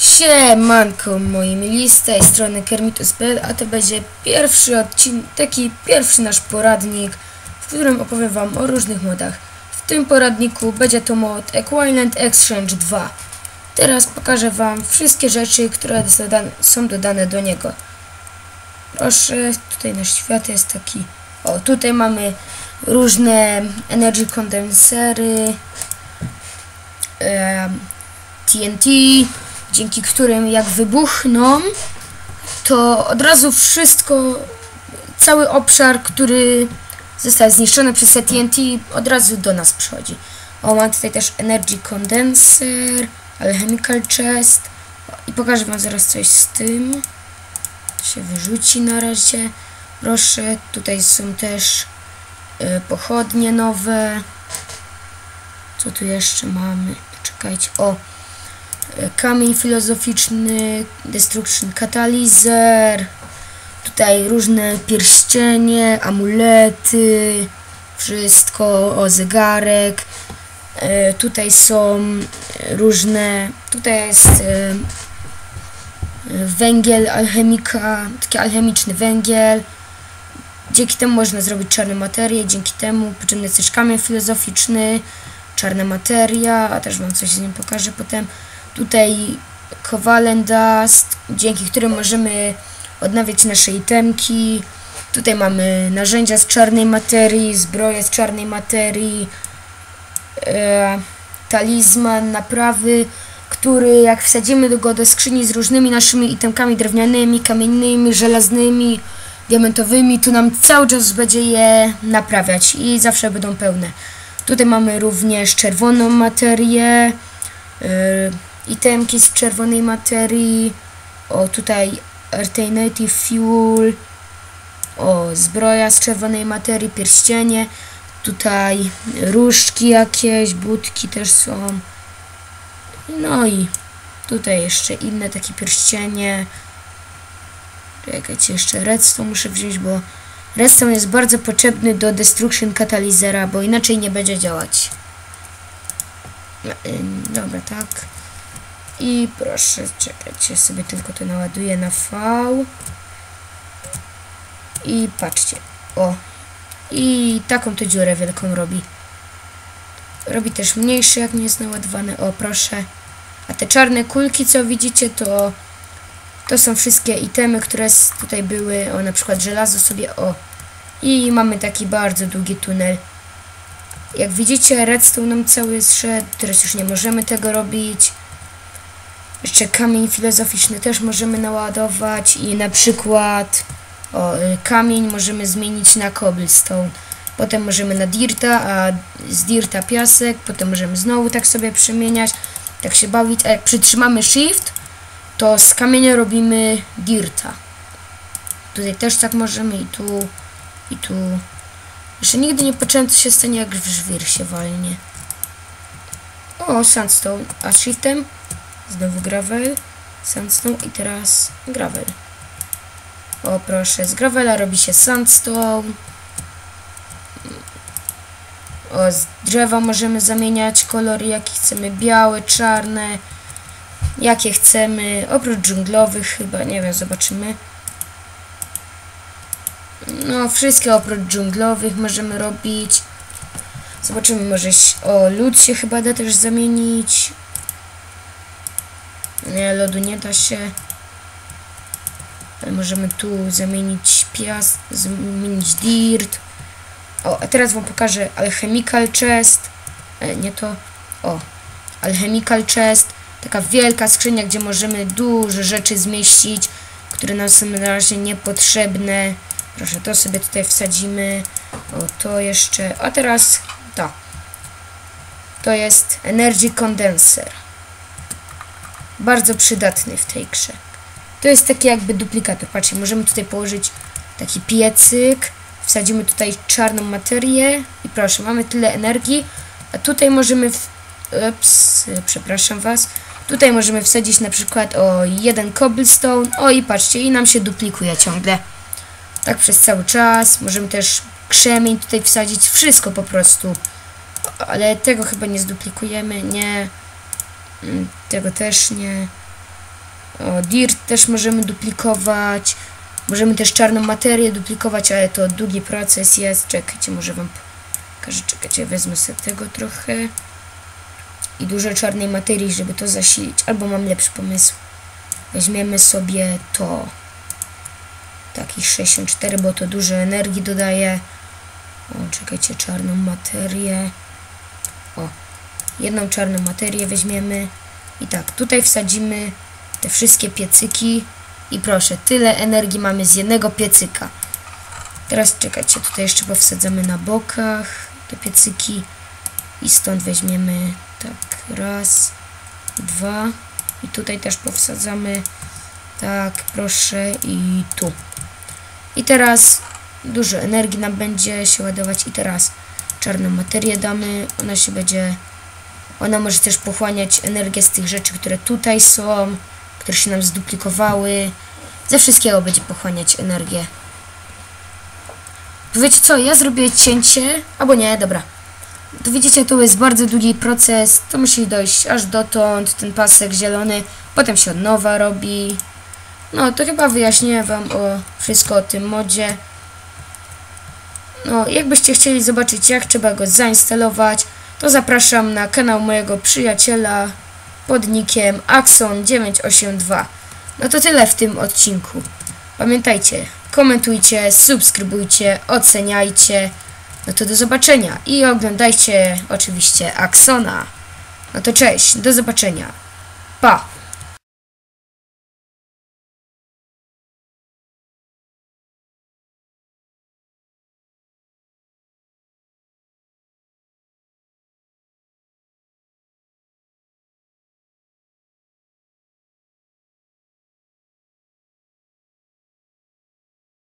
Siemanko moi mili, z tej strony Kermitus.pl, a to będzie pierwszy odcinek, taki pierwszy nasz poradnik, w którym opowiem wam o różnych modach. W tym poradniku będzie to mod Equivalent Exchange 2. Teraz pokażę wam wszystkie rzeczy, które są dodane do niego. Proszę, tutaj nasz świat jest taki... O, tutaj mamy różne energy condensery, em, TNT, dzięki którym jak wybuchną, to od razu wszystko, cały obszar, który został zniszczony przez TNT, od razu do nas przychodzi. O, mam tutaj też Energy Condenser, Alchemical Chest i pokażę wam zaraz coś z tym. Się wyrzuci na razie. Proszę, tutaj są też y, pochodnie nowe. Co tu jeszcze mamy? Czekajcie. O, kamień filozoficzny, destruction katalizer, tutaj różne pierścienie, amulety, wszystko, o zegarek. E, tutaj są różne, tutaj jest e, węgiel alchemika, taki alchemiczny węgiel. Dzięki temu można zrobić czarne materie, dzięki temu potrzebny jest też kamień filozoficzny, czarna materia, a też wam coś z nim pokażę potem. Tutaj Covalent Dust, dzięki którym możemy odnawiać nasze itemki. Tutaj mamy narzędzia z czarnej materii, zbroje z czarnej materii, e, talizman, naprawy, który jak wsadzimy go do skrzyni z różnymi naszymi itemkami drewnianymi, kamiennymi, żelaznymi, diamentowymi, to nam cały czas będzie je naprawiać i zawsze będą pełne. Tutaj mamy również czerwoną materię, yy, itemki z czerwonej materii, o tutaj Alternative Fuel, o zbroja z czerwonej materii, pierścienie, tutaj różdżki jakieś, budki też są, no i tutaj jeszcze inne takie pierścienie, czekajcie, jeszcze redstone muszę wziąć, bo redstone jest bardzo potrzebny do destruction katalizera, bo inaczej nie będzie działać. Ym, Dobra, tak. I proszę, czekajcie, sobie tylko to naładuję na V. I patrzcie, o. I taką to dziurę wielką robi. Robi też mniejszy, jak nie jest naładowany. O, proszę. A te czarne kulki, co widzicie, to to są wszystkie itemy, które tutaj były. O, na przykład żelazo sobie, o. I mamy taki bardzo długi tunel. Jak widzicie, redstone nam cały zszedł. Teraz już nie możemy tego robić. Jeszcze kamień filozoficzny też możemy naładować i na przykład o, y, kamień możemy zmienić na cobblestone. Potem możemy na dirta, a z dirta piasek, potem możemy znowu tak sobie przemieniać, tak się bawić. A jak przytrzymamy shift, to z kamienia robimy dirta. Tutaj też tak możemy i tu, i tu. Jeszcze nigdy nie patrzyłem, co się stanie, jak w żwir się walnie. O, sandstone. A shiftem? Znowu gravel, sandstone i teraz gravel. O proszę, z gravela robi się sandstone. O, z drzewa możemy zamieniać kolory, jakie chcemy, białe, czarne, jakie chcemy, oprócz dżunglowych chyba, nie wiem, zobaczymy. No, wszystkie oprócz dżunglowych możemy robić. Zobaczymy, może, o, lód się chyba da też zamienić. Nie, lodu nie da się. Ale możemy tu zamienić piast, zamienić dirt. O, a teraz wam pokażę alchemical chest. E, nie to. O, alchemical chest. Taka wielka skrzynia, gdzie możemy dużo rzeczy zmieścić, które nam są na razie niepotrzebne. Proszę, to sobie tutaj wsadzimy. O, to jeszcze. A teraz to. To jest Energy Condenser bardzo przydatny w tej grze. To jest taki jakby duplikator. Patrzcie, możemy tutaj położyć taki piecyk, wsadzimy tutaj czarną materię i proszę, mamy tyle energii, a tutaj możemy, w... ups, przepraszam Was, tutaj możemy wsadzić na przykład o jeden cobblestone, o i patrzcie, i nam się duplikuje ciągle. Tak przez cały czas, możemy też krzemień tutaj wsadzić, wszystko po prostu. Ale tego chyba nie zduplikujemy, nie. Tego też nie. O, dirt też możemy duplikować. Możemy też czarną materię duplikować, ale to długi proces jest. Czekajcie, może wam pokażę. Czekajcie, wezmę sobie tego trochę. I dużo czarnej materii, żeby to zasilić. Albo mam lepszy pomysł. Weźmiemy sobie to. Taki 64, bo to dużo energii dodaje. O, czekajcie, czarną materię. O, jedną czarną materię weźmiemy. I tak, tutaj wsadzimy te wszystkie piecyki. I proszę, tyle energii mamy z jednego piecyka. Teraz czekajcie, tutaj jeszcze powsadzamy na bokach te piecyki. I stąd weźmiemy tak, raz, dwa. I tutaj też powsadzamy. Tak, proszę, i tu. I teraz dużo energii nam będzie się ładować. I teraz czarną materię damy. Ona się będzie. Ona może też pochłaniać energię z tych rzeczy, które tutaj są, które się nam zduplikowały. Ze wszystkiego będzie pochłaniać energię. To wiecie co, ja zrobię cięcie, albo nie, dobra. To widzicie, to jest bardzo długi proces, to musi dojść aż dotąd, ten pasek zielony, potem się od nowa robi. No, to chyba wyjaśniłem wam o wszystko o tym modzie. No, jakbyście chcieli zobaczyć, jak trzeba go zainstalować, to zapraszam na kanał mojego przyjaciela pod nickiem Axon982. No to tyle w tym odcinku. Pamiętajcie, komentujcie, subskrybujcie, oceniajcie. No to do zobaczenia i oglądajcie oczywiście Axona. No to cześć, do zobaczenia. Pa!